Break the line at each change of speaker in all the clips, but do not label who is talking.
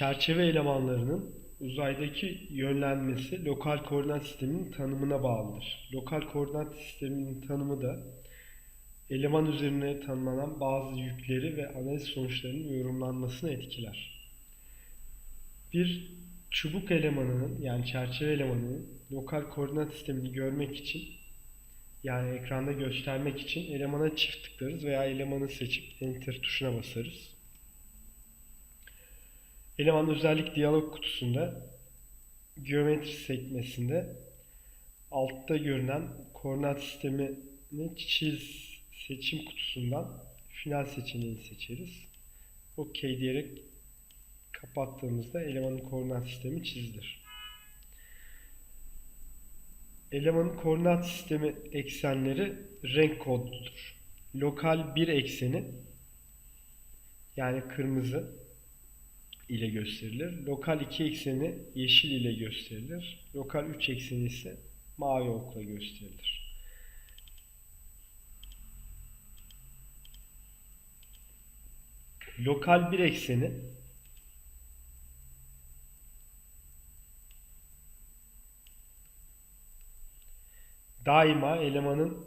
Çerçeve elemanlarının uzaydaki yönlenmesi lokal koordinat sisteminin tanımına bağlıdır. Lokal koordinat sisteminin tanımı da eleman üzerine tanımlanan bazı yükleri ve analiz sonuçlarının yorumlanmasını etkiler. Bir çubuk elemanının yani çerçeve elemanının lokal koordinat sistemini görmek için yani ekranda göstermek için elemana çift tıklarız veya elemanı seçip enter tuşuna basarız. Eleman özellik diyalog kutusunda geometri sekmesinde altta görünen koordinat sistemini çiz seçim kutusundan final seçeneğini seçeriz. OK diyerek kapattığımızda elemanın koordinat sistemi çizilir. Elemanın koordinat sistemi eksenleri renk kodludur. Lokal bir ekseni yani kırmızı ile gösterilir. Lokal 2 ekseni yeşil ile gösterilir. Lokal 3 ekseni ise mavi okla gösterilir. Lokal bir ekseni daima elemanın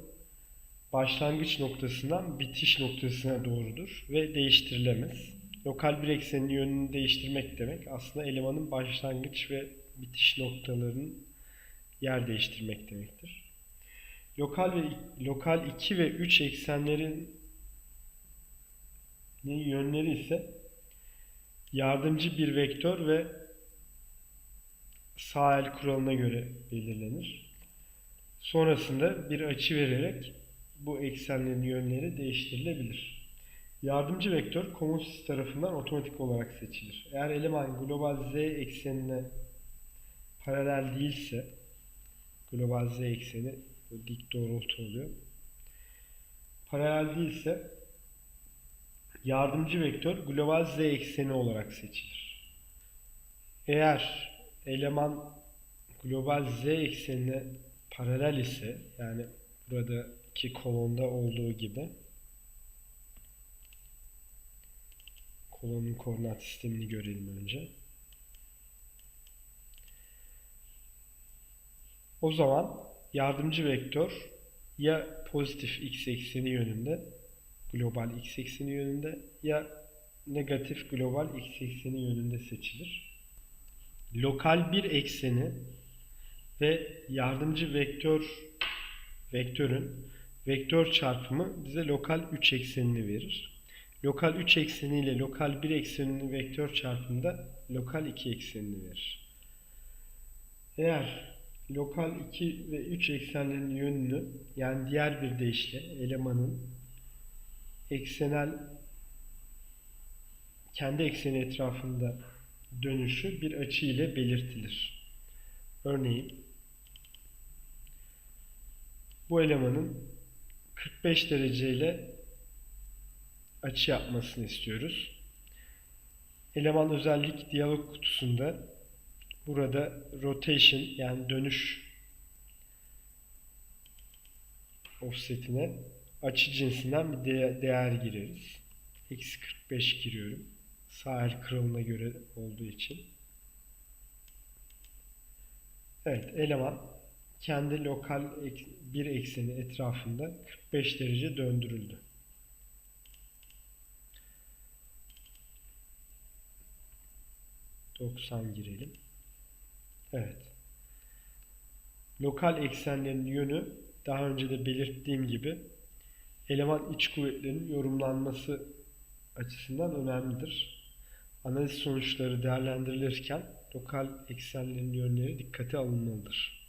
başlangıç noktasından bitiş noktasına doğrudur ve değiştirilemez. Lokal bir eksenin yönünü değiştirmek demek aslında elemanın başlangıç ve bitiş noktalarının yer değiştirmek demektir. Lokal ve lokal 2 ve 3 eksenlerin yönleri ise yardımcı bir vektör ve sağ el kuralına göre belirlenir. Sonrasında bir açı vererek bu eksenlerin yönleri değiştirilebilir. Yardımcı vektör komutsuz tarafından otomatik olarak seçilir. Eğer eleman global z eksenine paralel değilse global z ekseni dik doğrultu oluyor. Paralel değilse yardımcı vektör global z ekseni olarak seçilir. Eğer eleman global z eksenine paralel ise yani buradaki kolonda olduğu gibi kolonun koordinat sistemini görelim önce. O zaman yardımcı vektör ya pozitif x ekseni yönünde global x ekseni yönünde ya negatif global x ekseni yönünde seçilir. Lokal bir ekseni ve yardımcı vektör vektörün vektör çarpımı bize lokal 3 eksenini verir. Lokal 3 ekseni ile lokal 1 ekseninin vektör çarpımında lokal 2 eksenini verir. Eğer lokal 2 ve 3 eksenlerin yönünü yani diğer bir deyişle elemanın eksenel kendi ekseni etrafında dönüşü bir açı ile belirtilir. Örneğin bu elemanın 45 derece ile açı yapmasını istiyoruz. Eleman özellik diyalog kutusunda burada rotation yani dönüş offsetine açı cinsinden bir de değer gireriz. Eksi 45 giriyorum. Sağ el kralına göre olduğu için. Evet eleman kendi lokal bir ekseni etrafında 45 derece döndürüldü. ...90 girelim. Evet. Lokal eksenlerin yönü daha önce de belirttiğim gibi eleman iç kuvvetlerinin yorumlanması açısından önemlidir. Analiz sonuçları değerlendirilirken lokal eksenlerin yönleri dikkate alınmalıdır.